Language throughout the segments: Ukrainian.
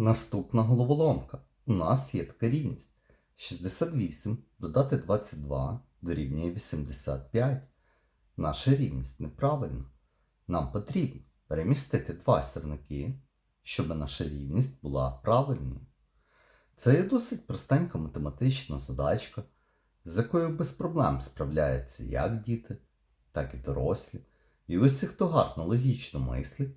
Наступна головоломка. У нас є така рівність. 68 додати 22 дорівнює 85. Наша рівність неправильна. Нам потрібно перемістити два сірники, щоб наша рівність була правильною. Це є досить простенька математична задачка, з якою без проблем справляються як діти, так і дорослі. І усі, хто гарно логічно мислить,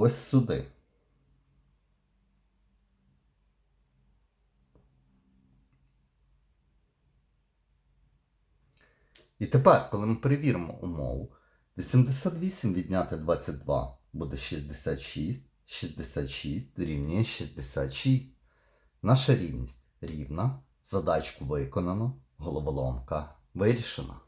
Ось сюди. І тепер, коли ми перевіримо умову, 88 відняти 22 буде 66, 66 дорівнює 66. Наша рівність рівна, задачку виконано, головоломка вирішена.